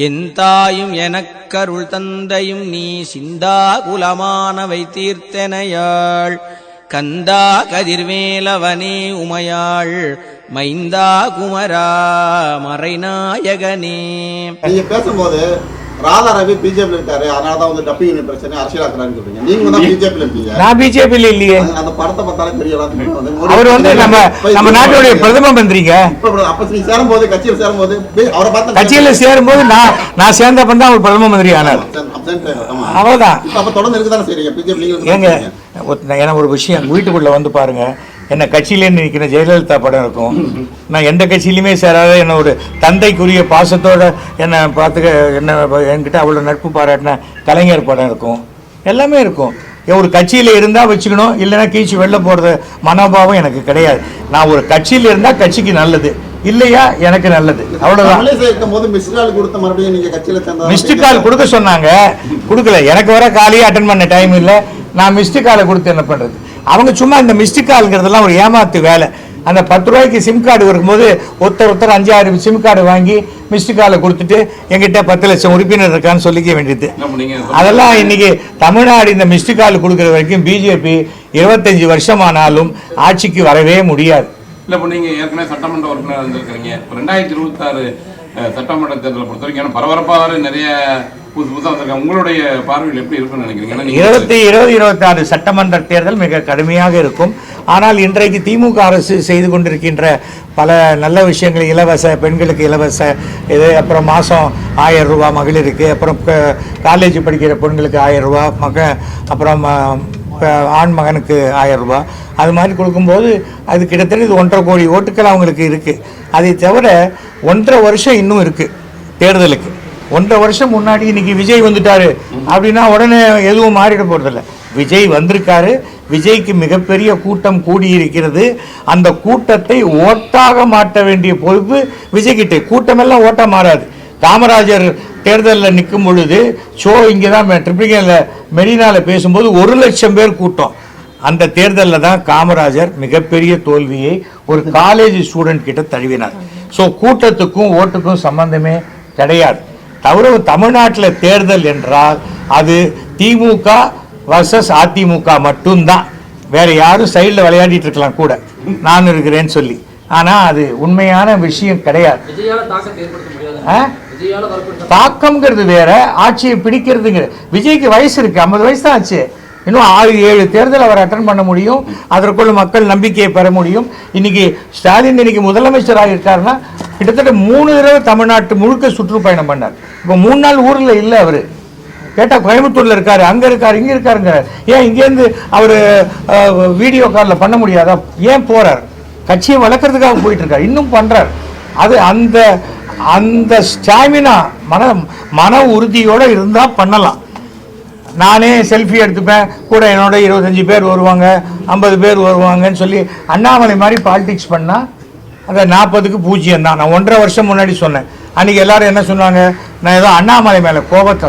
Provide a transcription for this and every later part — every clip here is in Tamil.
என் தாயும் எனக்கருள் தந்தையும் நீ சிந்தா குலமானவை தீர்த்தனையாள். கந்தா கதிர்வேலவனே உமையாள். மைந்தா குமரா மறைநாயகனே. நீங்க பேசும்போது ராதா ரவி பிஜேபி இருக்காரு. அதனாலதான் வந்து டப்பிங் பிரச்சனை அரசியலாக்குறான்னு சொல்றீங்க. நீங்க தான் பிஜேபி இருக்கீங்க. நான் பிஜேபியில் இல்லையே. அந்த- படத்தை பார்த்தாலே தெரிய எல்லாத்துக்கும் வந்து மோடி- அவர் வந்து நம்ம நம்ம நாட்டுடைய பிரதம மந்திரிங்க. அப்ப நீங்க சேரும்போது கட்சியில் சேரும்போது பி- அவரை பார்த்து கட்சியில சேரும்போது நான் நான் சேர்ந்தப்ப தான் அவர் பிரதம மந்திரி ஆனார். அவ்வளவுதான். இப்ப அப்ப தொடர்ந்து இருக்குதானே செய்றீங்க? பிஜேபி நீங்க ஏங்க எனக்கு ஒரு விஷயம் வீட்டுக்குள்ள வந்து பாருங்க. என்ன கட்சியிலே நிற்கிற ஜெயலலிதா படம் இருக்கும். நான் எந்த கட்சியிலுமே சேராத என்ன ஒரு தந்தைக்குரிய பாசத்தோட என்னை பார்த்துக்க என்ன என்கிட்ட அவ்வளோ நட்பு பாராட்டின கலைஞர் படம் இருக்கும். எல்லாமே இருக்கும். ஒரு கட்சியில் இருந்தால் வச்சுக்கணும் இல்லைன்னா கீழ்ச்சி வெளில போகிறது மனோபாவம் எனக்கு கிடையாது. நான் ஒரு கட்சியில் இருந்தால் கட்சிக்கு நல்லது. இல்லையா எனக்கு நல்லது. சேர்ந்தா மிஸ்டு கால் கொடுக்க சொன்னாங்க. கொடுக்கல. எனக்கு வர காலையே அட்டன் பண்ண டைம் இல்லை. நான் மிஸ்டு காலை கொடுத்து என்ன பண்ணுறது அவங்க சும்மா இந்த மிஸ்டு கால்ங்கிறதெல்லாம் ஒரு ஏமாத்து வேலை. அந்த பத்து ரூபாய்க்கு சிம் கார்டு வரும்போது ஒருத்தர் ஒருத்தர் அஞ்சாறு சிம் கார்டு வாங்கி மிஸ்டு காலை கொடுத்துட்டு எங்கிட்ட பத்து லட்சம் உறுப்பினர் இருக்கான்னு சொல்லிக்க வேண்டியது. அதெல்லாம் இன்னைக்கு தமிழ்நாடு இந்த மிஸ்டு கால் கொடுக்குற வரைக்கும் பிஜேபி இருபத்தஞ்சு வருஷமானாலும் ஆட்சிக்கு வரவே முடியாது. இல்ல இப்போ நீங்க ஏற்கனவே சட்டமன்ற உறுப்பினர் இருந்திருக்கிறீங்க. இப்போ ரெண்டாயிரத்தி இருபத்தாறு சட்டமன்ற தேர்தலை பொறுத்த வரைக்கும் ஏன்னா பரபரப்பாக நிறைய புதுசு புதுசாக வந்திருக்காங்க. உங்களுடைய பார்வையில் எப்படி இருக்குன்னு நினைக்கிறீங்க? இருபத்தி இருபது இருபத்தாறு சட்டமன்ற தேர்தல் மிக கடுமையாக இருக்கும். ஆனால் இன்றைக்கு திமுக அரசு செய்து கொண்டிருக்கின்ற பல நல்ல விஷயங்கள் இலவச பெண்களுக்கு இலவச இது அப்புறம் மாதம் ஆயிரம் ரூபா மகளிருக்கு அப்புறம் காலேஜ் படிக்கிற பெண்களுக்கு ஆயிரம் ரூபா மக அப்புறம் ஆண் மகனுக்கு ஆயிரம் ரூபா அது மாதிரி கொடுக்கும்போது அது கிட்டத்தட்ட இது ஒன்றரை கோடி ஓட்டுக்கள் அவங்களுக்கு இருக்குது அதை தவிர ஒன்றரை வருஷம் இன்னும் இருக்குது தேர்தலுக்கு ஒன்றரை வருஷம் முன்னாடி இன்னைக்கு விஜய் வந்துட்டாரு அப்படின்னா உடனே எதுவும் மாறிட போறதில்ல. விஜய் வந்திருக்காரு. விஜய்க்கு மிகப்பெரிய கூட்டம் கூடியிருக்கிறது. அந்த கூட்டத்தை ஓட்டாக மாற்ற வேண்டிய பொறுப்பு விஜய்கிட்ட. கூட்டமெல்லாம் ஓட்டா மாறாது. காமராஜர் தேர்தலில் நிற்கும் பொழுது ஷோ இங்கே தான் ட்ரிப்ளிகேனில் மெரினாவில் பேசும்போது ஒரு லட்சம் பேர் கூட்டம். அந்த தேர்தலில் தான் காமராஜர் மிகப்பெரிய தோல்வியை ஒரு காலேஜ் ஸ்டூடெண்ட் கிட்ட தழுவினார். ஸோ கூட்டத்துக்கும் ஓட்டுக்கும் சம்பந்தமே கிடையாது. தவிர தமிழ்நாட்டில் தேர்தல் என்றால் அது திமுக வர்சஸ் அதிமுக மட்டும்தான். வேற யாரும் சைடில் விளையாடிட்டு இருக்கலாம் கூட. நான் இருக்கிறேன்னு சொல்லி. ஆனால் அது உண்மையான விஷயம் கிடையாது. தாக்கம்ங்கிறது வேற ஆட்சியை பிடிக்கிறதுங்கிற. விஜய்க்கு வயசு இருக்கு ஐம்பது வயசு தான் ஆச்சு. இன்னும் ஆறு ஏழு தேர்தல் அவர் அட்டன் பண்ண முடியும். அதற்குள்ள மக்கள் நம்பிக்கையை பெற முடியும். இன்னைக்கு ஸ்டாலின் இன்னைக்கு முதலமைச்சராக இருக்காருன்னா கிட்டத்தட்ட மூணு தடவை தமிழ்நாட்டு முழுக்க சுற்றுப்பயணம் பண்ணார். இப்போ மூணு நாள் ஊரில் இல்லை அவர். கேட்டா கோயம்புத்தூரில் இருக்காரு அங்கே இருக்காரு இங்கே இருக்காருங்க. ஏன் இங்கேருந்து அவர் வீடியோ காலில் பண்ண முடியாதா? ஏன் போறார்? கட்சியை வளர்க்கறதுக்காக போயிட்டு இருக்காரு. இன்னும் பண்றார். அது அந்த அந்த ஸ்டாமினா மன மன உறுதியோட இருந்தா பண்ணலாம். நானே செல்ஃபி எடுத்துப்பேன். கூட என்னோட இருபத்தஞ்சி பேர் வருவாங்க ஐம்பது பேர் வருவாங்கன்னு சொல்லி அண்ணாமலை மாதிரி பாலிடிக்ஸ் பண்ணால் அந்த நாற்பதுக்கு பூஜ்ஜியம் தான். நான் ஒன்றரை வருஷம் முன்னாடி சொன்னேன். அன்றைக்கி எல்லாரும் என்ன சொன்னாங்க? நான் ஏதோ அண்ணாமலை மேலே கோபத்தை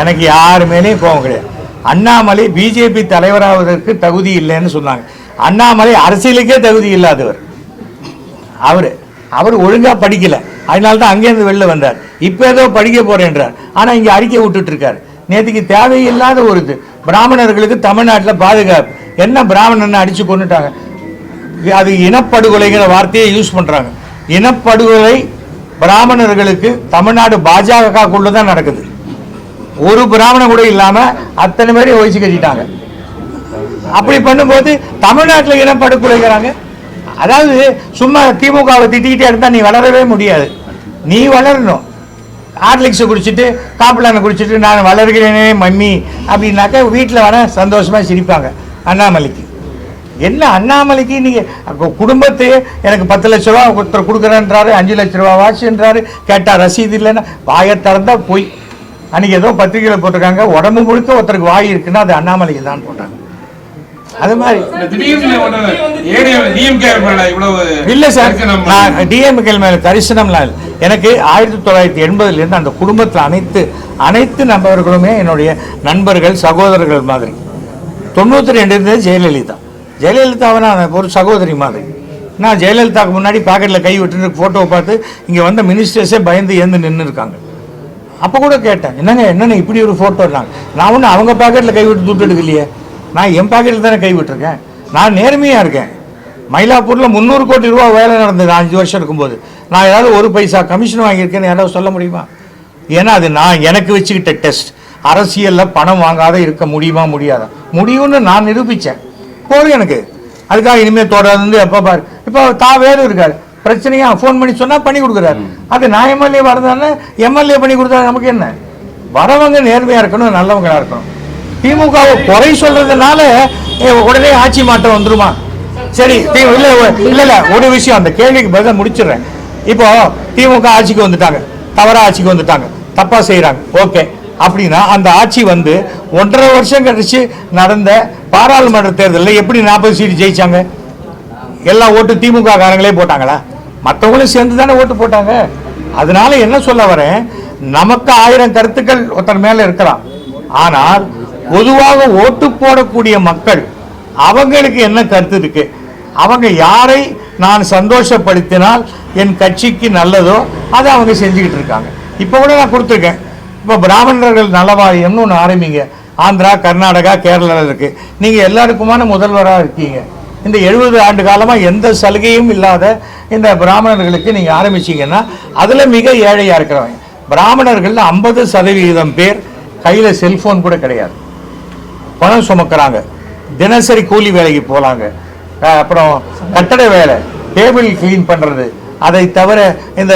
எனக்கு யார் மேலேயும் கோபம் கிடையாது. அண்ணாமலை பிஜேபி தலைவராவதற்கு தகுதி இல்லைன்னு சொன்னாங்க. அண்ணாமலை அரசியலுக்கே தகுதி இல்லாதவர். அவர் அவர் ஒழுங்காக படிக்கலை. அதனால தான் அங்கேருந்து வெளில வந்தார். இப்போ ஏதோ படிக்க போகிறேன்றார் ஆனால் இங்கே அறிக்கை விட்டுட்டு இருக்காரு. நேற்றுக்கு தேவையில்லாத ஒரு இது. பிராமணர்களுக்கு தமிழ்நாட்டில் பாதுகாப்பு. என்ன பிராமணன் அடித்து கொண்டுட்டாங்க அது இனப்படுகொலைங்கிற வார்த்தையை யூஸ் பண்ணுறாங்க இனப்படுகொலை பிராமணர்களுக்கு தமிழ்நாடு பாஜகக்குள்ளே தான் நடக்குது. ஒரு பிராமணன் கூட இல்லாமல் அத்தனை பேரையும் ஒழிச்சு கட்டிட்டாங்க. அப்படி பண்ணும்போது தமிழ்நாட்டில் இனப்படுகொலைங்கிறாங்க. அதாவது சும்மா திமுகவை திட்டிக்கிட்டே இருந்தால் நீ வளரவே முடியாது. நீ வளரணும். ஹார்லிக்ஸை குடிச்சிட்டு காப்பிளானை குடிச்சிட்டு நான் வளர்கிறேனே மம்மி அப்படின்னாக்க வீட்டில் வர சந்தோஷமா சிரிப்பாங்க. அண்ணாமலைக்கு. என்ன அண்ணாமலைக்கு? நீங்க அப்ப குடும்பத்தையே எனக்கு பத்து லட்ச ரூபா ஒருத்தர் கொடுக்குறேன்றாரு அஞ்சு லட்ச ரூபா வாட்சுன்றாரு கேட்டா ரசீது இல்லைன்னா வாயை திறந்தா போய். அன்னைக்கு ஏதோ பத்திரிகையில் போட்டிருக்காங்க உடம்பு முழுக்க ஒருத்தருக்கு வாய் இருக்குன்னா அது அண்ணாமலைக்கு தான் போட்டாங்க. அது மாதிரி. டிஎம்கே இல்ல சார். டிஎம்கேல் மேல கரிசனம்லாம் இல்லை. எனக்கு ஆயிரத்தி தொள்ளாயிரத்தி எண்பதுலேருந்து அந்த குடும்பத்தில் அனைத்து அனைத்து நபர்களுமே என்னுடைய நண்பர்கள் சகோதரர்கள் மாதிரி. தொண்ணூற்றி ரெண்டுலேருந்து ஜெயலலிதா. ஜெயலலிதாவை நான் ஒரு சகோதரி மாதிரி. நான் ஜெயலலிதாவுக்கு முன்னாடி பாக்கெட்டில் கை விட்டுட்டு ஃபோட்டோவை பார்த்து இங்கே வந்த மினிஸ்டர்ஸே பயந்து ஏந்து நின்று இருக்காங்க. அப்போ கூட கேட்டேன் என்னங்க என்னென்ன இப்படி ஒரு ஃபோட்டோனாங்க நான் ஒன்றும் அவங்க பாக்கெட்டில் கை விட்டு துட்டு எடுக்கலையே. நான் என் பாக்கெட்டில் தானே கை விட்டுருக்கேன்? நான் நேர்மையாக இருக்கேன். மயிலாப்பூரில் முந்நூறு கோடி ரூபா வேலை நடந்தது அஞ்சு வருஷம் இருக்கும்போது. நான் ஏதாவது ஒரு பைசா கமிஷன் வாங்கியிருக்கேன்னு யாராவது சொல்ல முடியுமா? ஏன்னா அது நான் எனக்கு வச்சுக்கிட்ட டெஸ்ட் அரசியலில் பணம் வாங்காத இருக்க முடியுமா முடியாதா? முடியும்னு நான் நிரூபித்தேன் போதும் எனக்கு. அதுக்காக இனிமேல் தொடர்ந்து எப்போ பாரு. இப்போ தா வேறு இருக்காரு. பிரச்சனையா? ஃபோன் பண்ணி சொன்னால் பண்ணி கொடுக்குறாரு. அது நான் எம்எல்ஏ வரதானே? எம்எல்ஏ பண்ணி கொடுத்தா நமக்கு என்ன? வரவங்க நேர்மையாக இருக்கணும் நல்லவங்களா இருக்கணும். திமுகவை குறை சொல்றதுனால ஏ, உடனே ஆட்சி மாற்றம் வந்துருமா? சரி இல்ல இல்ல இல்ல ஒரு விஷயம் அந்த கேள்விக்கு பதில் முடிச்சிடுறேன். இப்போ திமுக ஆட்சிக்கு வந்துட்டாங்க. தவறாக ஆட்சிக்கு வந்துட்டாங்க. தப்பாக செய்கிறாங்க ஓகே. அப்படின்னா அந்த ஆட்சி வந்து ஒன்றரை வருஷம் கழிச்சு நடந்த பாராளுமன்ற தேர்தலில் எப்படி நாற்பது சீட்டு ஜெயிச்சாங்க? எல்லா ஓட்டு திமுக காரங்களே போட்டாங்களா? மற்றவங்களும் சேர்ந்து தானே ஓட்டு போட்டாங்க. அதனால என்ன சொல்ல வரேன்? நமக்கு ஆயிரம் கருத்துக்கள் ஒருத்தர் மேலே இருக்கலாம். ஆனால் பொதுவாக ஓட்டு போடக்கூடிய மக்கள் அவங்களுக்கு என்ன கருத்து இருக்கு? அவங்க யாரை நான் சந்தோஷப்படுத்தினால் என் கட்சிக்கு நல்லதோ அதை அவங்க செஞ்சுக்கிட்டு இருக்காங்க. இப்போ கூட நான் கொடுத்துருக்கேன். இப்போ பிராமணர்கள் நலவாரியம்னு ஒன்று ஆரம்பிங்க. ஆந்திரா கர்நாடகா கேரளாவில் இருக்குது நீங்கள் எல்லாருக்குமான முதல்வராக இருக்கீங்க. இந்த எழுபது ஆண்டு காலமாக எந்த சலுகையும் இல்லாத இந்த பிராமணர்களுக்கு நீங்கள் ஆரம்பிச்சீங்கன்னா அதில் மிக ஏழையாக இருக்கிறவங்க. பிராமணர்களில் ஐம்பது சதவீதம் பேர் கையில் செல்ஃபோன் கூட கிடையாது. பணம் சுமக்கிறாங்க. தினசரி கூலி வேலைக்கு போகலாங்க அப்புறம் கட்டட வேலை டேபிள் க்ளீன் பண்ணுறது அதை தவிர இந்த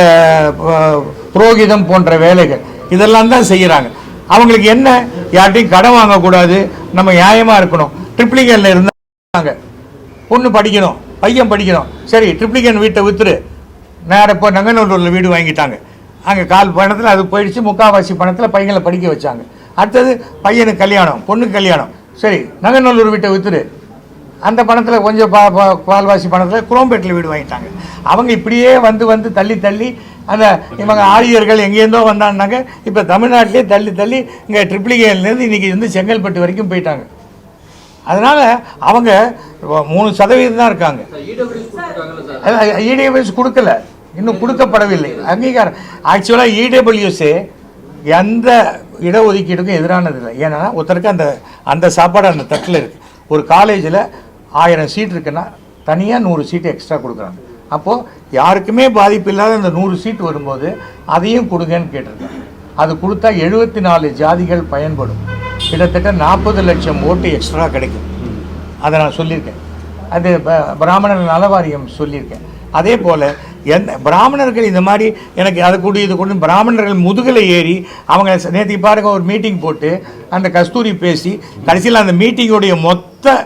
புரோகிதம் போன்ற வேலைகள் இதெல்லாம் தான் செய்கிறாங்க அவங்களுக்கு என்ன? யார்ட்டையும் கடன் வாங்கக்கூடாது. நம்ம நியாயமாக இருக்கணும். ட்ரிப்ளிகனில் இருந்தாங்க பொண்ணு படிக்கணும் பையன் படிக்கணும். சரி ட்ரிப்ளிகன் வீட்டை வித்துரு. நேரம் இப்போ நங்கநல்லூரில் வீடு வாங்கிட்டாங்க. அங்கே கால் பணத்தில் அது போயிடுச்சு. முக்காவாசி பணத்தில் பையங்களை படிக்க வச்சாங்க. அடுத்தது பையனுக்கு கல்யாணம் பொண்ணுக்கு கல்யாணம். சரி நங்கநல்லூர் வீட்டை வித்துரு. அந்த பணத்தில் கொஞ்சம் பா பா- பால்வாசி பணத்தில் குரோம்பேட்டில் வீடு வாங்கிட்டாங்க. அவங்க இப்படியே வந்து வந்து தள்ளி தள்ளி அந்த இவங்க ஆரியர்கள் எங்கேருந்தோ வந்தான்னாங்க. இப்போ தமிழ்நாட்டிலே தள்ளி தள்ளி இங்கே ட்ரிப்ளிகேன்லேருந்து இன்றைக்கி வந்து செங்கல்பட்டு வரைக்கும் போயிட்டாங்க. அதனால் அவங்க மூணு சதவீதம் தான் இருக்காங்க. இடபிள்யூ இடபிள்யூஎஸ் கொடுக்கல. இன்னும் கொடுக்கப்படவில்லை. அங்கீகாரம். ஆக்சுவலாக இடபிள்யூஎஸ்ஸே எந்த இடஒதுக்கீடுக்கும் எதிரானது இல்லை ஏன்னா ஒருத்தருக்கு அந்த அந்த சாப்பாடு அந்த தட்டில் இருக்குது ஒரு காலேஜில் ஆயிரம் சீட் இருக்குன்னா தனியாக நூறு சீட்டு எக்ஸ்ட்ரா கொடுக்குறாங்க. அப்போது யாருக்குமே பாதிப்பு இல்லாத அந்த நூறு சீட் வரும்போது அதையும் கொடுங்கன்னு கேட்டிருக்காங்க. அது கொடுத்தா எழுபத்தி நாலு ஜாதிகள் பயன்படும். கிட்டத்தட்ட நாற்பது லட்சம் ஓட்டு எக்ஸ்ட்ரா கிடைக்கும். அதை நான் சொல்லியிருக்கேன். அது பிராமணர் நலவாரியம் சொல்லியிருக்கேன். அதே போல் எந்த பிராமணர்கள் இந்த மாதிரி எனக்கு அது கூட இது கொண்டு பிராமணர்கள் முதுகில் ஏறி அவங்க நேற்று பாருங்க ஒரு மீட்டிங் போட்டு அந்த கஸ்தூரி பேசி கடைசியில் அந்த மீட்டிங்குடைய மொத்த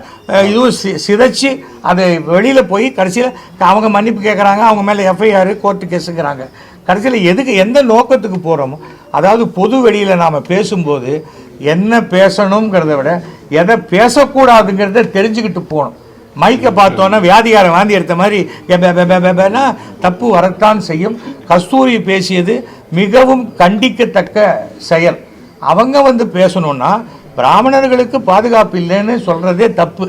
இதுவும் சி சிதைச்சு அது வெளியில் போய் கடைசியில் அவங்க மன்னிப்பு கேட்குறாங்க அவங்க மேலே எஃப்ஐஆர் கோர்ட்டு கேஸுங்கிறாங்க. கடைசியில் எதுக்கு எந்த நோக்கத்துக்கு போகிறோமோ அதாவது பொது வெளியில் நாம் பேசும்போது என்ன பேசணுங்கிறத விட எதை பேசக்கூடாதுங்கிறத தெரிஞ்சுக்கிட்டு போகணும். மைக்கை பார்த்தோன்னா வியாதிகாரம் வாந்தி எடுத்த மாதிரி எப தப்பு வரத்தான் செய்யும். கஸ்தூரி பேசியது மிகவும் கண்டிக்கத்தக்க செயல். அவங்க வந்து பேசணும்னா பிராமணர்களுக்கு பாதுகாப்பு இல்லைன்னு சொல்கிறதே தப்பு.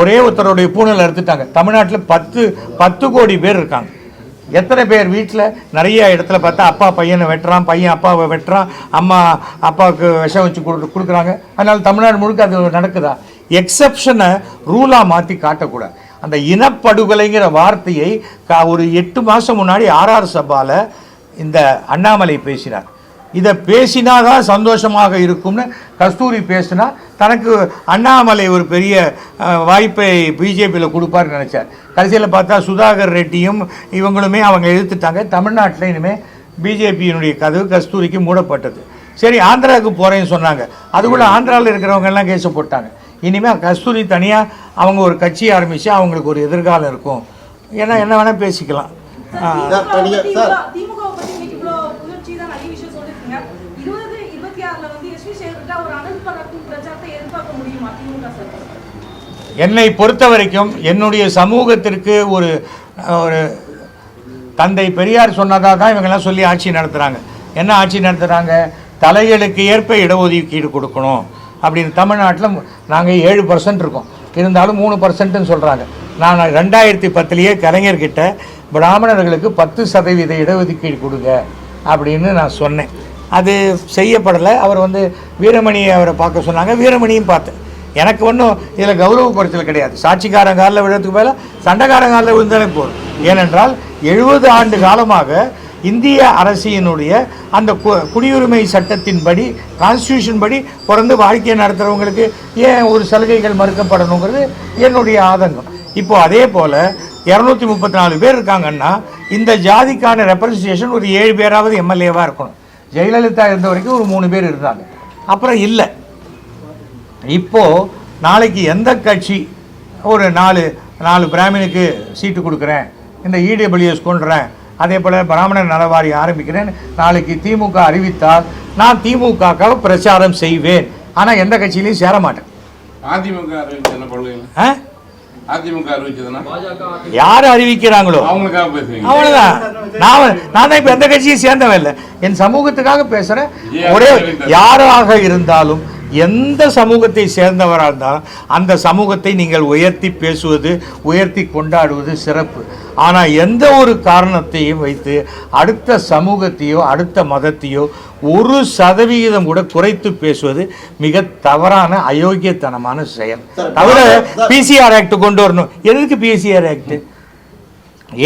ஒரே ஒருத்தருடைய பூனலை எடுத்துட்டாங்க. தமிழ்நாட்டில் பத்து பத்து கோடி பேர் இருக்காங்க. எத்தனை பேர் வீட்டில் நிறைய இடத்துல பார்த்தா அப்பா பையனை வெட்டுறான் பையன் அப்பாவை வெட்டுறான் அம்மா அப்பாவுக்கு விஷம் வச்சு கொடு கொடுக்குறாங்க. அதனால் தமிழ்நாடு முழுக்க அது நடக்குதா? எக்ஸப்ஷனை ரூலாக மாற்றி காட்டக்கூடாது. அந்த இனப்படுகொலைங்கிற வார்த்தையை கா- ஒரு எட்டு மாதம் முன்னாடி ஆர்ஆர் சபாவில் இந்த அண்ணாமலை பேசினார். இதை பேசினாதான் சந்தோஷமாக இருக்கும்னு கஸ்தூரி பேசினா தனக்கு அண்ணாமலை ஒரு பெரிய வாய்ப்பை பிஜேபியில் கொடுப்பாருன்னு நினச்சார். கடைசியில் பார்த்தா சுதாகர் ரெட்டியும் இவங்களுமே அவங்க எதிர்த்துட்டாங்க. தமிழ்நாட்டில் இனிமேல் பிஜேபியினுடைய கதவு கஸ்தூரிக்கு மூடப்பட்டது. சரி ஆந்திராவுக்கு போகிறேன்னு சொன்னாங்க. அதுக்குள்ள ஆந்திராவில் இருக்கிறவங்க எல்லாம் கேஸை போட்டாங்க இனிமேல் கஸ்தூரி தனியாக அவங்க ஒரு கட்சி ஆரம்பித்து அவங்களுக்கு ஒரு எதிர்காலம் இருக்கும். ஏன்னா என்ன வேணால் பேசிக்கலாம். என்னை பொறுத்த வரைக்கும் என்னுடைய சமூகத்திற்கு ஒரு ஒரு தந்தை பெரியார் சொன்னதாக தான் இவங்கெல்லாம் சொல்லி ஆட்சி நடத்துகிறாங்க என்ன ஆட்சி நடத்துகிறாங்க தலைகளுக்கு ஏற்ப இடஒதுக்கீடு கொடுக்கணும். அப்படின்னு தமிழ்நாட்டில் நாங்கள் ஏழு பர்சன்ட் இருக்கோம். இருந்தாலும் மூணு பர்சன்ட்னு சொல்கிறாங்க நான் ரெண்டாயிரத்தி பத்துலேயே கலைஞர்கிட்ட பிராமணர்களுக்கு பத்து சதவீத இடஒதுக்கீடு கொடுங்க அப்படின்னு நான் சொன்னேன். அது செய்யப்படலை. அவர் வந்து வீரமணியை அவரை பார்க்க சொன்னாங்க. வீரமணியும் பார்த்தேன் எனக்கு ஒன்றும் இதில் கௌரவ குறைச்சல் கிடையாது. சாட்சிக்காரன் காலில் விழுறதுக்கு மேலே சண்டைக்காரன் காலில் விழுந்தாலே போதும். ஏனென்றால் எழுபது ஆண்டு காலமாக இந்திய அரசியனுடைய அந்த கு- குடியுரிமை சட்டத்தின்படி கான்ஸ்டியூஷன் படி பிறந்து வாழ்க்கையை நடத்துகிறவங்களுக்கு ஏன் ஒரு சலுகைகள் மறுக்கப்படணுங்கிறது என்னுடைய ஆதங்கம். இப்போது அதே போல் இரநூத்தி முப்பத்தி நாலு பேர் இருக்காங்கன்னா இந்த ஜாதிக்கான ரெப்ரசன்டேஷன் ஒரு ஏழு பேராவது எம்எல்ஏவாக இருக்கணும். ஜெயலலிதா இருந்த வரைக்கும் ஒரு மூணு பேர் இருந்தாங்க. அப்புறம் இல்லை. இப்போது நாளைக்கு எந்த கட்சி ஒரு நாலு நாலு பிராமினுக்கு சீட்டு கொடுக்குறேன் இந்த இடபிள்யூஎஸ் கொண்டுறேன் அதே போல் பிராமணர் நலவாரி ஆரம்பிக்கிறேன். நாளைக்கு திமுக அறிவித்தால் நான் திமுகவுக்காக பிரச்சாரம் செய்வேன். ஆனால் எந்த கட்சியிலையும் சேர மாட்டேன். அதிமுக அறிவிச்சதுன்னா? யார் அறிவிக்கிறாங்களோ? அவங்களுக்காக அவ்வளவுதான். நான் நான் தான் இப்ப எந்த கட்சியும் சேர்ந்தவன் இல்லை. என் சமூகத்துக்காக பேசுறேன். ஒரே யாராக இருந்தாலும் எந்த சமூகத்தை சேர்ந்தவராக இருந்தாலும் அந்த சமூகத்தை நீங்கள் உயர்த்தி பேசுவது உயர்த்தி கொண்டாடுவது சிறப்பு. ஆனால் எந்த ஒரு காரணத்தையும் வைத்து அடுத்த சமூகத்தையோ அடுத்த மதத்தையோ ஒரு சதவிகிதம் கூட குறைத்து பேசுவது மிக தவறான அயோக்கியத்தனமான செயல். தவிர பிசிஆர் ஆக்ட் கொண்டு வரணும். எதுக்கு பிசிஆர் ஆக்ட்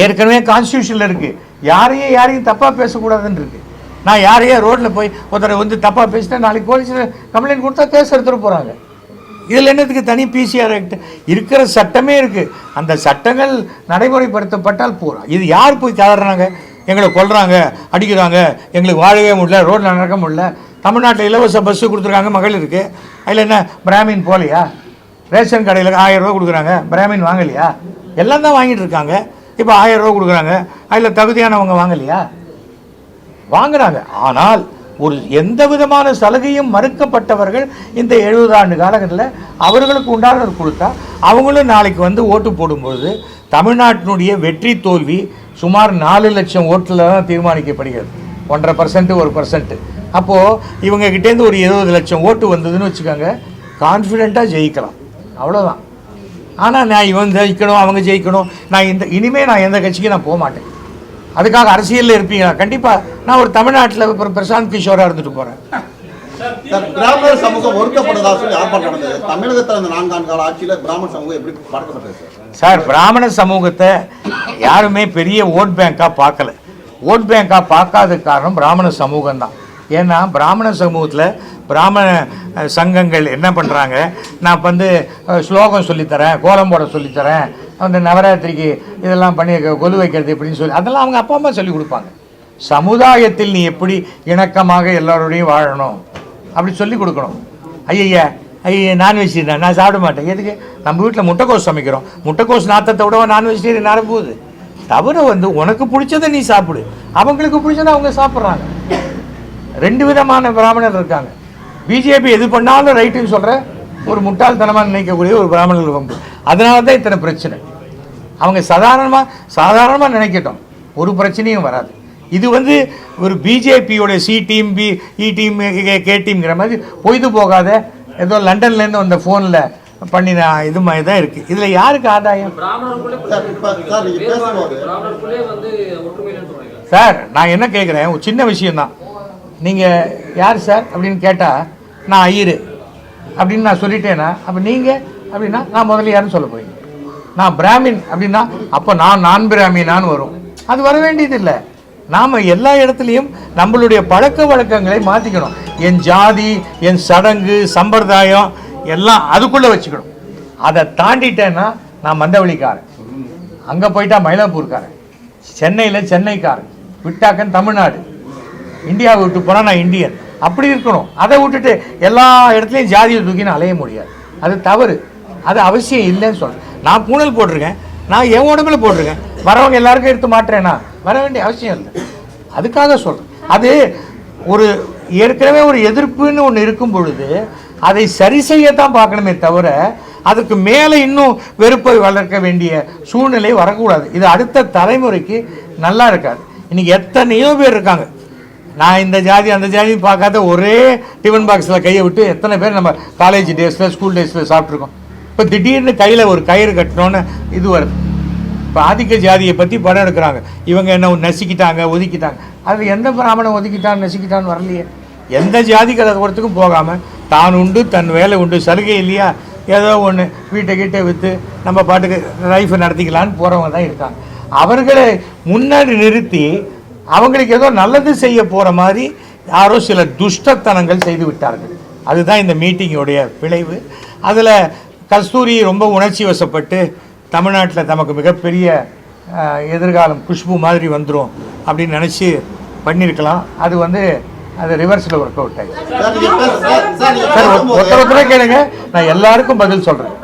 ஏற்கனவே கான்ஸ்டியூஷனில் இருக்குது யாரையும் யாரையும் தப்பாக பேசக்கூடாதுன்னு இருக்கு. நான் யாரையே ரோட்டில் போய் ஒருத்தரை வந்து தப்பாக பேசிட்டேன் நாளைக்கு போலீஸில் கம்ப்ளைண்ட் கொடுத்தா கேஸ் எடுத்துகிட்டு போகிறாங்க இதில் என்னத்துக்கு தனி பிசிஆர் ஆக்ட் இருக்கிற சட்டமே இருக்குது அந்த சட்டங்கள் நடைமுறைப்படுத்தப்பட்டால் போகிறோம் இது யார் போய் தளர்றாங்க? எங்களை கொல்றாங்க அடிக்கிறாங்க எங்களுக்கு வாழவே முடியல ரோட்டில் நடக்க முடியல. தமிழ்நாட்டில் இலவச பஸ்ஸு கொடுத்துருக்காங்க மகளிருக்கு அதில் என்ன பிராமின் போகலையா? ரேஷன் கடையில் ஆயிரம் ரூபா கொடுக்குறாங்க பிராமின் வாங்கலையா? எல்லாம் தான் வாங்கிட்டு இருக்காங்க. இப்போ ஆயிரம் ரூபா கொடுக்குறாங்க. அதில் தகுதியானவங்க வாங்கலையா? வாங்குறாங்க. ஆனால் ஒரு எந்த விதமான சலுகையும் மறுக்கப்பட்டவர்கள் இந்த எழுபது ஆண்டு காலகட்டத்தில் அவர்களுக்கு உண்டானது கொடுத்தா அவங்களும் நாளைக்கு வந்து ஓட்டு போடும்போது தமிழ்நாட்டினுடைய வெற்றி தோல்வி சுமார் நாலு லட்சம் ஓட்டில் தான் தீர்மானிக்கப்படுகிறது. ஒன்றரை பர்சன்ட்டு ஒரு பர்சன்ட்டு அப்போது இவங்க கிட்டேருந்து ஒரு இருபது லட்சம் ஓட்டு வந்ததுன்னு வச்சுக்கோங்க கான்ஃபிடெண்ட்டாக ஜெயிக்கலாம். அவ்வளோதான் ஆனால் நான் இவன் ஜெயிக்கணும் அவங்க ஜெயிக்கணும். நான் இந்த இனிமேல் நான் எந்த கட்சிக்கும் நான் போக மாட்டேன். அதுக்காக அரசியலில் இருப்பீங்களா? கண்டிப்பாக நான் ஒரு தமிழ்நாட்டில் ஒரு பிரசாந்த் கிஷோராக இருந்துட்டு போகிறேன் சார் பிராமணர் சமூகம் ஒடுக்கப்படுதா சொல்லி ஆர்ப்பாட்டம் நடந்தது? தமிழகத்தில் அந்த நான்காண்டு கால ஆட்சியில பிராமண சமூகம் எப்படி பறக்கப்பட்டது சார்? பிராமண சமூகத்தை யாருமே பெரிய ஓட் பேங்காக பார்க்கல. ஓட் பேங்காக பார்க்காத காரணம் பிராமண சமூகம் தான் ஏன்னா பிராமண சமூகத்தில் பிராமண சங்கங்கள் என்ன பண்ணுறாங்க நான் வந்து ஸ்லோகம் சொல்லித்தரேன் கோலம் போட சொல்லித்தரேன். அந்த நவராத்திரிக்கு இதெல்லாம் பண்ணி கொலு வைக்கிறது எப்படின்னு சொல்லி அதெல்லாம் அவங்க அப்பா அம்மா சொல்லி கொடுப்பாங்க. சமுதாயத்தில் நீ எப்படி இணக்கமாக எல்லாரோடையும் வாழணும்? அப்படி சொல்லி கொடுக்கணும். ஐயய்யா ஐயா நான் நான் சாப்பிட மாட்டேன். எதுக்கு? நம்ம வீட்டில் முட்டைக்கோஸ் சமைக்கிறோம். முட்டைக்கோஸ் நாத்தத்தை விட நான்வெஜிடேரியன் வெஜிடேரியன் தவிர வந்து உனக்கு பிடிச்சதை நீ சாப்பிடு. அவங்களுக்கு பிடிச்சதை அவங்க சாப்பிட்றாங்க. ரெண்டு விதமான பிராமணர் இருக்காங்க. பிஜேபி எது பண்ணாலும் ரைட்டுன்னு சொல்கிற ஒரு முட்டாள்தனமாக நினைக்கக்கூடிய ஒரு பிராமணர்கள் வம்பு. அதனால தான் இத்தனை பிரச்சனை. அவங்க சாதாரணமாக சாதாரணமாக நினைக்கட்டும். ஒரு பிரச்சனையும் வராது. இது வந்து ஒரு பிஜேபியோட C team B E team K டீம்ங்கிற மாதிரி பொய்து போகாத ஏதோ லண்டன்லேருந்து வந்த ஃபோனில் பண்ணின இது மாதிரி தான் இருக்குது இதில் யாருக்கு ஆதாயம்? சார், நான் என்ன கேட்குறேன் ஒரு சின்ன விஷயம்தான் நீங்கள் யார் சார் அப்படின்னு கேட்டால் நான் ஐயரு அப்படின்னு நான் சொல்லிட்டேன்னா அப்போ நீங்கள் அப்படின்னா நான் முதல்ல யாருன்னு சொல்ல போறீங்க? நான் பிராமின் அப்படின்னா அப்போ நான் நான் பிராமினான்னு வரும். அது வர வேண்டியதில்லை. நாம் எல்லா இடத்துலையும் நம்மளுடைய பழக்க வழக்கங்களை மாற்றிக்கணும் என் ஜாதி என் சடங்கு சம்பிரதாயம் எல்லாம் அதுக்குள்ளே வச்சுக்கணும். அதை தாண்டிட்டேன்னா நான் மந்தவழிக்காரன். அங்கே போயிட்டா மயிலாப்பூர்காரன். சென்னையில் சென்னைக்காரன். விட்டாக்கன் தமிழ்நாடு. இந்தியாவை விட்டு போனால் நான் இந்தியன். அப்படி இருக்கணும். அதை விட்டுட்டு எல்லா இடத்துலையும் ஜாதியை தூக்கின்னு அலைய முடியாது. அது தவறு. அது அவசியம் இல்லைன்னு சொல்கிறேன் நான் பூணல் போட்டிருக்கேன். நான் என் உடம்புல போட்டிருக்கேன். வரவங்க எல்லாருக்கும் எடுத்து மாட்டுறேன்னா வர வேண்டிய அவசியம் இல்லை. அதுக்காக சொல்கிறேன் அது ஒரு ஏற்கனவே ஒரு எதிர்ப்புன்னு ஒன்று இருக்கும் பொழுது அதை சரி செய்யத்தான் பார்க்கணுமே தவிர அதுக்கு மேலே இன்னும் வெறுப்பை வளர்க்க வேண்டிய சூழ்நிலை வரக்கூடாது. இது அடுத்த தலைமுறைக்கு நல்லா இருக்காது. இன்னைக்கு எத்தனையோ பேர் இருக்காங்க. நான் இந்த ஜாதி அந்த ஜாதி பார்க்காத ஒரே டிஃபன் பாக்ஸில் கையை விட்டு எத்தனை பேர் நம்ம காலேஜ் டேஸில் ஸ்கூல் டேஸில் சாப்பிட்ருக்கோம் இப்போ திடீர்னு கையில் ஒரு கயிறு கட்டணும்னு இது வருது. இப்போ ஆதிக்க ஜாதியை பற்றி படம் எடுக்கிறாங்க. இவங்க என்ன நசுக்கிட்டாங்க ஒதுக்கிட்டாங்க. அது எந்த பிராமணன் ஒதுக்கிட்டான் நசுக்கிட்டான்னு வரலையே. எந்த ஜாதிகள் ஒருத்துக்கும் போகாமல் தான் உண்டு தன் வேலை உண்டு சலுகை இல்லையா? ஏதோ ஒன்று வீட்டை கிட்டே விற்று நம்ம பாட்டுக்கு லைஃப்பை நடத்திக்கலான்னு போகிறவங்க தான் இருக்காங்க. அவர்களை முன்னாடி நிறுத்தி அவங்களுக்கு ஏதோ நல்லது செய்ய போகிற மாதிரி யாரோ சில துஷ்டத்தனங்கள் செய்து விட்டார்கள். அதுதான் இந்த மீட்டிங்கோடைய விளைவு. அதில் கஸ்தூரி ரொம்ப உணர்ச்சி வசப்பட்டு தமிழ்நாட்டில் தமக்கு மிகப்பெரிய எதிர்காலம் குஷ்பு மாதிரி வந்துடும் அப்படின்னு நினச்சி பண்ணியிருக்கலாம் அது வந்து அது ரிவர்ஸில் ஒர்க் அவுட் ஆயிடுச்சு. சார் ஒருத்தர் ஒருத்தரே கேளுங்க. நான் எல்லாருக்கும் பதில் சொல்கிறேன்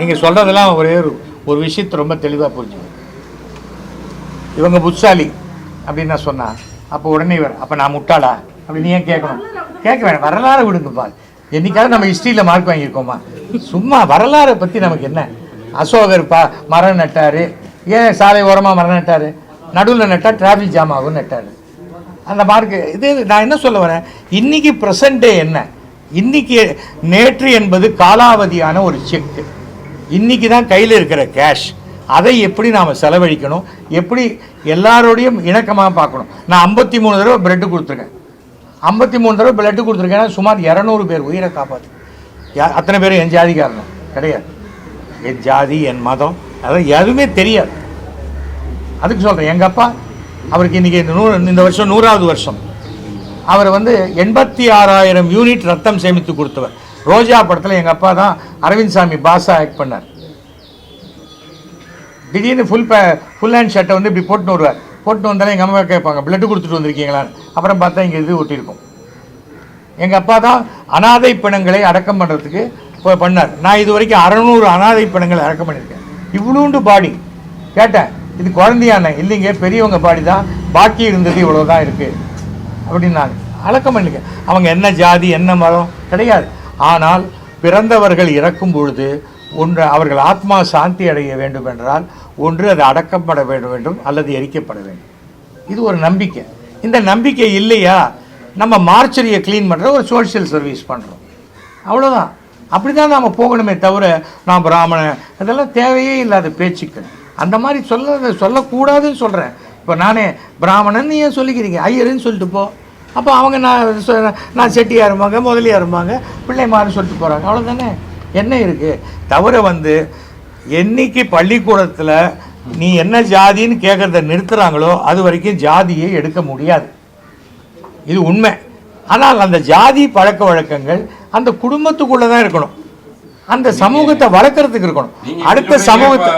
நீங்க சொல்கிறதெல்லாம் ஒரே ஒரு ஒரு விஷயத்தை ரொம்ப தெளிவாக புரிஞ்சுக்கணும் இவங்க புட்சாலி அப்படின்னு நான் சொன்னா அப்போ உடனே இவர் அப்போ நான் முட்டாளா? அப்படின்னு ஏன் கேட்கணும்? கேட்க வேணாம். வரலாறு விடுங்கப்பா என்னைக்காவது நம்ம ஹிஸ்ட்ரியில் மார்க் வாங்கியிருக்கோமா? சும்மா வரலாறை பற்றி நமக்கு என்ன? அசோகர் பா மரம் நட்டார். ஏன் சாலை ஓரமாக மரம் நட்டார்? நடுவில் நட்டால் டிராஃபிக் ஜாம் ஆகும் நட்டார். அந்த மார்க்கு இது நான் என்ன சொல்ல வரேன்? இன்னைக்கு ப்ரெசன்ட் என்ன? இன்னைக்கு நேற்று என்பது காலாவதியான ஒரு செக்கு இன்னைக்கு தான் கையில் இருக்கிற கேஷ் அதை எப்படி நாம் செலவழிக்கணும்? எப்படி எல்லாரோடையும் இணக்கமாக பார்க்கணும்? நான் ஐம்பத்தி மூணு தடவை பிரெட்டு கொடுத்துருக்கேன். ஐம்பத்தி மூணு தடவை பிளட்டு கொடுத்துருக்கேன்னா சுமார் இரநூறு பேர் உயிரை காப்பாற்று யா- அத்தனை பேரும் என் ஜாதிக்காரனும் கிடையாது. என் ஜாதி என் மதம் அதெல்லாம் எதுவுமே தெரியாது. அதுக்கு சொல்கிறேன் எங்கள் அப்பா அவருக்கு இன்றைக்கி நூறு இந்த வருஷம் நூறாவது வருஷம். அவர் வந்து எண்பத்தி ஆறாயிரம் யூனிட் ரத்தம் சேமித்து கொடுத்தவர். ரோஜா படத்தில் எங்கள் அப்பா தான் அரவிந்த் சாமி பாஸா ஆக்ட் பண்ணார். திடீர்னு ஃபுல் பே ஃபுல் ஹேண்ட் ஷர்ட்டை வந்து இப்படி போட்டுன்னு வருவார். போட்டுன்னு வந்தாலும் எங்கள் அம்மா கேட்பாங்க பிளட்டு கொடுத்துட்டு வந்திருக்கீங்களான்னு. அப்புறம் பார்த்தா இங்கே இது ஒட்டியிருக்கும் எங்கள் அப்பா தான் அனாதை பிணங்களை அடக்கம் பண்ணுறதுக்கு இப்போ பண்ணார். நான் இது வரைக்கும் அறநூறு அனாதை பிணங்களை அடக்கம் பண்ணியிருக்கேன். இவ்வளோண்டு பாடி கேட்டேன் இது குழந்தையான இல்லைங்க பெரியவங்க பாடி தான். பாக்கி இருந்தது இவ்வளோ தான் இருக்குது அப்படின்னு நான் அடக்கம் பண்ணியிருக்கேன். அவங்க என்ன ஜாதி என்ன மதம் கிடையாது. ஆனால் பிறந்தவர்கள் இறக்கும் பொழுது ஒன்று அவர்கள் ஆத்மா சாந்தி அடைய வேண்டும் என்றால் ஒன்று அது அடக்கப்பட வேண்டும் அல்லது எரிக்கப்பட வேண்டும். இது ஒரு நம்பிக்கை. இந்த நம்பிக்கை இல்லையா? நம்ம மார்ச்சரியை க்ளீன் பண்ணுற ஒரு சோஷியல் சர்வீஸ் பண்ணுறோம் அவ்வளோதான் அப்படி தான் நாம் போகணுமே தவிர நான் பிராமணன் இதெல்லாம் தேவையே இல்லாத பேச்சுக்கள். அந்த மாதிரி சொல்ல சொல்லக்கூடாதுன்னு சொல்கிறேன் இப்போ நானே பிராமணன் ஏன் சொல்லிக்கிறீங்க? ஐயருன்னு சொல்லிட்டு போ. அப்போ அவங்க நான் நான் செட்டியாக இருப்பாங்க முதலியாக இருப்பாங்க பிள்ளைமாருன்னு சொல்லிட்டு போகிறாங்க அவ்வளோதானே என்ன இருக்குது தவிர வந்து என்னைக்கு பள்ளிக்கூடத்தில் நீ என்ன ஜாதின்னு கேட்குறத நிறுத்துறாங்களோ அது வரைக்கும் ஜாதியை எடுக்க முடியாது. இது உண்மை. ஆனால் அந்த ஜாதி பழக்க வழக்கங்கள் அந்த குடும்பத்துக்குள்ளே தான் இருக்கணும். அந்த சமூகத்தை வளர்க்கறதுக்கு இருக்கணும். அடுத்த சமூகத்தை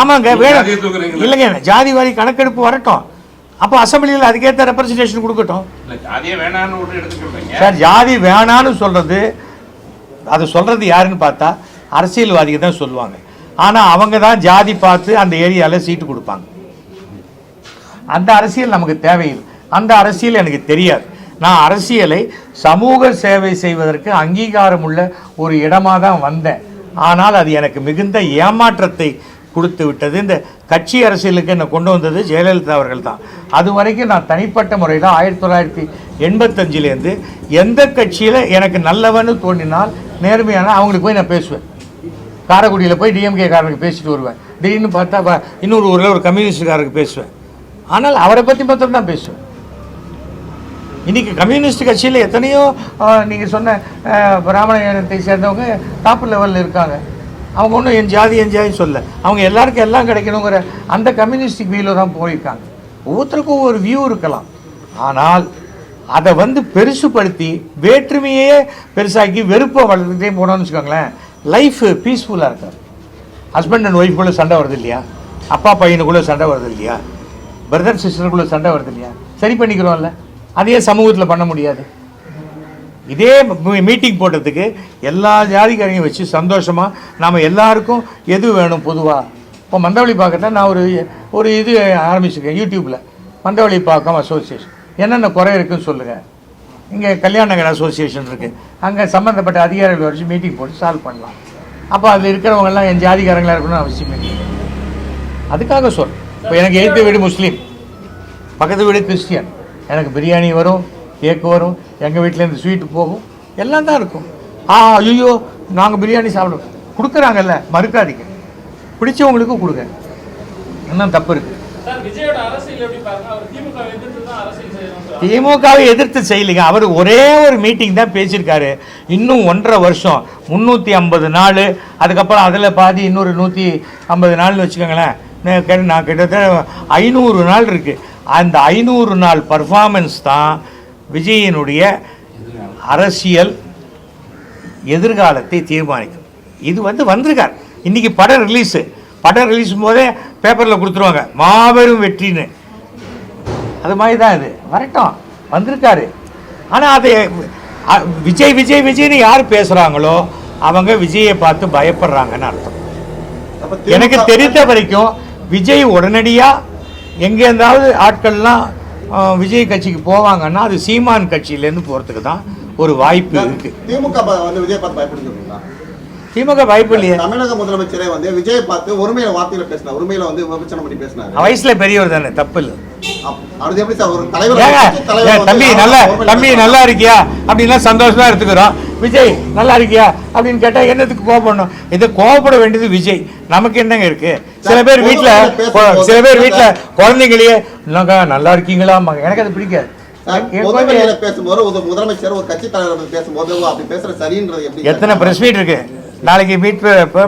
ஆமாங்க வேணும்? இல்லைங்க ஜாதி வாரி கணக்கெடுப்பு வரட்டும். அப்போ அசம்பிளியில் அதுக்கேற்ற ரெப்ரசன்டேஷன் கொடுக்கட்டும். சார் ஜாதி வேணான்னு சொல்றது அது சொல்றது யாருன்னு பார்த்தா அரசியல்வாதிகள் தான் சொல்லுவாங்க. ஆனால் அவங்க தான் ஜாதி பார்த்து அந்த ஏரியாவில் சீட்டு கொடுப்பாங்க. அந்த அரசியல் நமக்கு தேவையில்லை. அந்த அரசியல் எனக்கு தெரியாது. நான் அரசியலை சமூக சேவை செய்வதற்கு அங்கீகாரம் உள்ள ஒரு இடமா தான் வந்தேன். ஆனால் அது எனக்கு மிகுந்த ஏமாற்றத்தை கொடுத்து விட்டது. இந்த கட்சி அரசியலுக்கு என்னை கொண்டு வந்தது ஜெயலலிதா அவர்கள் தான் அது வரைக்கும் நான் தனிப்பட்ட முறையில் ஆயிரத்தி தொள்ளாயிரத்தி எண்பத்தஞ்சிலேருந்து எந்த கட்சியில் எனக்கு நல்லவன்னு தோணினால் நேர்மையான அவங்களுக்கு போய் நான் பேசுவேன். காரைக்குடியில் போய் டிஎம்கே காரனுக்கு பேசிட்டு வருவேன். திடீர்னு பார்த்தா ப- இன்னொரு ஊரில் ஒரு கம்யூனிஸ்டுக்காரருக்கு பேசுவேன். ஆனால் அவரை பற்றி மாத்திரம் தான் பேசுவேன். இன்றைக்கி கம்யூனிஸ்ட் கட்சியில் எத்தனையோ நீங்கள் சொன்ன பிராமண இனத்தை சேர்ந்தவங்க டாப் லெவலில் இருக்காங்க. அவங்க ஒன்றும் என் ஜாதி என் ஜாதி சொல்ல அவங்க எல்லாருக்கும் எல்லாம் கிடைக்கணுங்கிற அந்த கம்யூனிஸ்டிக் வியூவில் தான் போயிருக்காங்க. ஒவ்வொருத்தருக்கும் ஒவ்வொரு வியூ இருக்கலாம். ஆனால் அதை வந்து பெருசுப்படுத்தி வேற்றுமையே பெருசாக்கி வெறுப்பை வளர்த்துட்டே போனோம்னு வச்சுக்கோங்களேன் லைஃப் பீஸ்ஃபுல்லாக இருக்காது ஹஸ்பண்ட் அண்ட் ஒய்ஃப்குள்ளே சண்டை வருது இல்லையா? அப்பா பையனுக்குள்ளே சண்டை வருது இல்லையா? பிரதர் சிஸ்டருக்குள்ளே சண்டை வருது இல்லையா? சரி பண்ணிக்கிறோம்ல. அதையே சமூகத்தில் பண்ண முடியாது. இதே மீட்டிங் போட்டதுக்கு எல்லா ஜாதிக்காரையும் வச்சு சந்தோஷமாக நாம் எல்லாருக்கும் எது வேணும் பொதுவாக இப்போ மந்தவழி பாக்கத்தில் நான் ஒரு ஒரு இது ஆரம்பிச்சிருக்கேன் யூடியூப்பில் மந்தவழி பாக்கம் அசோசியேஷன் என்னென்ன குறை இருக்குன்னு சொல்லுங்கள் இங்கே கல்யாண நகர் அசோசியேஷன் இருக்குது அங்கே சம்மந்தப்பட்ட அதிகாரிகள் வச்சு மீட்டிங் போட்டு சால்வ் பண்ணலாம். அப்போ அதில் இருக்கிறவங்கெல்லாம் என் ஜாதிகாரங்களாக இருக்கணும்னு அவசியம் இல்லை. அதுக்காக சொல். இப்போ எனக்கு எய்த்து வீடு முஸ்லீம். பக்கத்து வீடு கிறிஸ்டியன். எனக்கு பிரியாணி வரும். கேக்கு வரும் எங்கள் வீட்டிலேருந்து ஸ்வீட்டு போகும் எல்லாம் தான் இருக்கும். ஆ ஐயோ நாங்கள் பிரியாணி சாப்பிடுவோம். கொடுக்குறாங்கல்ல மறுக்காதீங்க. பிடிச்சவங்களுக்கு கொடுங்க. இன்னும் தப்பு இருக்குது திமுகவை எதிர்த்து செய்யலைங்க. அவர் ஒரே ஒரு மீட்டிங் தான் பேசியிருக்காரு. இன்னும் ஒன்றரை வருஷம். முந்நூற்றி ஐம்பது நாள். அதுக்கப்புறம் அதில் பாதி இன்னொரு நூற்றி ஐம்பது நாள்னு வச்சுக்கோங்களேன். நான் கிட்ட- நான் கிட்டத்தட்ட ஐநூறு நாள் இருக்குது அந்த ஐநூறு நாள் பர்ஃபார்மன்ஸ் தான் விஜயனுடைய அரசியல் எதிர்காலத்தை தீர்மானிக்கும். இது வந்து வந்திருக்கார். இன்னைக்கு படம் ரிலீஸு படம் ரிலீஸ் போதே பேப்பரில் கொடுத்துருவாங்க. மாபெரும் வெற்றின்னு. அது மாதிரி தான் இது. வரட்டும். வந்திருக்காரு. ஆனால் அது விஜய் விஜய் விஜய்னு யார் பேசுகிறாங்களோ அவங்க விஜயை பார்த்து பயப்படுறாங்கன்னு அர்த்தம். எனக்கு தெரிந்த வரைக்கும் விஜய் உடனடியாக எங்கே இருந்தாவது ஆட்கள்லாம் விஜய் கட்சிக்கு போவாங்கன்னா அது சீமான் கட்சியிலேருந்து போகிறதுக்கு தான் ஒரு வாய்ப்பு இருக்குது திமுக வந்து விஜய் பார்த்து பயப்படுறீங்களா திமுக வாய்ப்பு இல்லையே. தமிழக முதலமைச்சரே வந்து விஜய் பார்த்து ஒருமையில வார்த்தையில பேசினார். உரிமையில வந்து விமர்சனம் பண்ணி பேசினாரு. வயசுல பெரியவர் தானே தப்பு இல்லை. தம்பி நல்ல தம்பி. நல்லா இருக்கியா? அப்படின்னா சந்தோஷமா எடுத்துக்கிறோம். விஜய் நல்லா இருக்கியா? அப்படின்னு கேட்டா என்னத்துக்கு கோவப்படணும்? இது கோவப்பட வேண்டியது விஜய். நமக்கு என்னங்க இருக்கு? சில பேர் வீட்டுல சில பேர் வீட்டுல குழந்தைங்களையே இல்லைங்க நல்லா இருக்கீங்களா எனக்கு அது பிடிக்காது. பேசும்போது முதலமைச்சர் ஒரு கட்சி தலைவர் பேசும்போது அப்படி பேசுற சரின்றது எத்தனை பிரஸ் மீட் இருக்கு? நாளைக்கு மீட்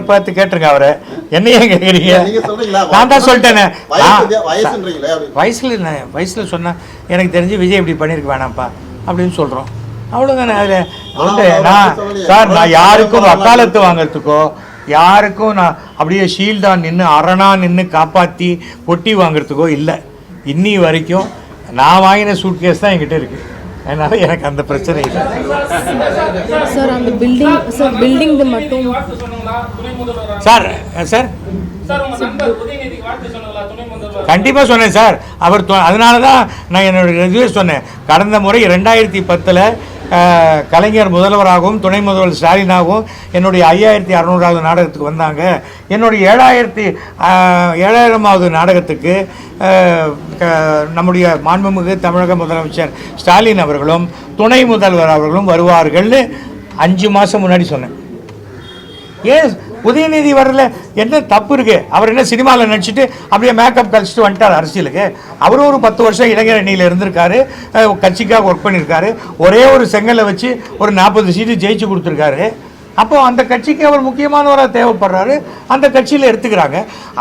பார்த்து கேட்டுருங்க அவரை. என்னையே கேட்குறீங்க நான் தான் சொல்லிட்டேனே. வயசில் என்ன? வயசில் சொன்னால் எனக்கு தெரிஞ்சு விஜய் இப்படி பண்ணியிருக்க வேணாம்ப்பா அப்படின்னு சொல்கிறோம் அவ்வளோதானே அதில்? வந்து நான். சார் நான் யாருக்கும் வக்காலத்து வாங்குறதுக்கோ யாருக்கும் நான் அப்படியே ஷீல்டாக நின்று அரணா நின்று காப்பாற்றி பொட்டி வாங்குறதுக்கோ இல்லை. இன்னி வரைக்கும் நான் வாங்கின சூட்கேஸ் தான் என்கிட்ட இருக்குது அதனால் எனக்கு அந்த பிரச்சனை இல்லை. சார் அந்த பில்டிங் சார் பில்டிங் மட்டும் வாழ்த்து சொன்னீங்களா? துணை முதல்வர் சார்? சார் கண்டிப்பாக சொன்னேன் சார். அவர் தொ- அதனால தான் நான் என்னுடைய இதுவே சொன்னேன். கடந்த முறை ரெண்டாயிரத்தி பத்தில் கலைஞர் முதல்வராகவும் துணை முதல்வர் ஸ்டாலினாகவும் என்னுடைய ஐயாயிரத்தி அறநூறாவது நாடகத்துக்கு வந்தாங்க. என்னுடைய ஏழாயிரத்தி ஏழாயிரமாவது நாடகத்துக்கு நம்முடைய மாண்புமிகு தமிழக முதலமைச்சர் ஸ்டாலின் அவர்களும் துணை முதல்வர் அவர்களும் வருவார்கள்னு அஞ்சு மாதம் முன்னாடி சொன்னேன். ஏன் உதயநிதி வரல என்ன தப்பு இருக்கு? அவர் என்ன சினிமாவில் நடிச்சுட்டு அப்படியே மேக்கப் கழிச்சிட்டு வந்துட்டார் அரசியலுக்கு. அவரும் ஒரு பத்து வருஷம் இளைஞர் அணியில் இருந்திருக்காரு. கட்சிக்காக ஒர்க் பண்ணியிருக்காரு. ஒரே ஒரு செங்கலை வச்சு ஒரு நாற்பது சீட்டு ஜெயிச்சு கொடுத்துருக்காரு. அப்போ அந்த கட்சிக்கு அவர் முக்கியமானவராக தேவைப்படுறாரு. அந்த கட்சியில் எடுத்துக்கிறாங்க.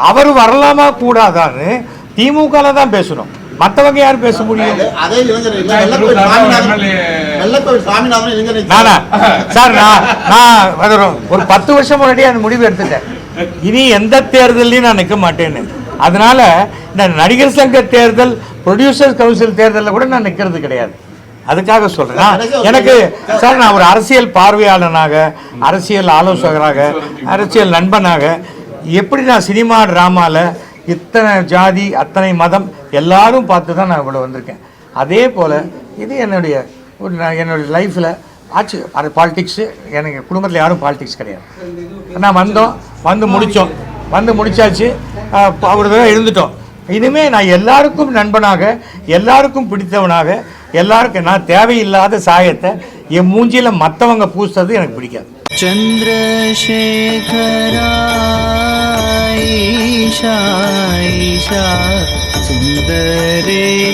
அவர் வரலாமா கூடாதான்னு திமுகவில் தான் பேசணும். மற்றவங்க யார் பேச முடியும்? அதே இளைஞர் சார் நான் நான் ஒரு- பத்து வருஷம் முன்னாடியே அந்த முடிவு எடுத்துட்டேன். இனி எந்த தேர்தலையும் நான் நிற்க மாட்டேன்னு. அதனால இந்த நடிகர் சங்க தேர்தல் ப்ரொடியூசர்ஸ் கவுன்சில் தேர்தலில் கூட நான் நிற்கிறது கிடையாது. அதுக்காக சொல்றேன். எனக்கு சார் நான் ஒரு அரசியல் பார்வையாளனாக அரசியல் ஆலோசகராக அரசியல் நண்பனாக எப்படி நான் சினிமா ட்ராமாவில் இத்தனை ஜாதி அத்தனை மதம் எல்லாரும் பார்த்து தான் நான் இவ்வளோ வந்திருக்கேன். அதே போல் இது என்னுடைய ஒரு நான் என்னுடைய லைஃப்பில் ஆச்சு. அது பாலிடிக்ஸு எனக்கு குடும்பத்தில் யாரும் பாலிட்டிக்ஸ் கிடையாது. நான் வந்தோம் வந்து முடித்தோம் வந்து முடித்தாச்சு ஒரு தடவை இருந்துட்டோம் இனிமேல் நான் எல்லாருக்கும் நண்பனாக எல்லாருக்கும் பிடித்தவனாக எல்லாருக்கும் நான் தேவையில்லாத சாயத்தை என் மூஞ்சியில் மற்றவங்க பூசுறது எனக்கு பிடிக்காது. சந்திரசேகரா. ईशा ईशा सुन्दरेश्वरा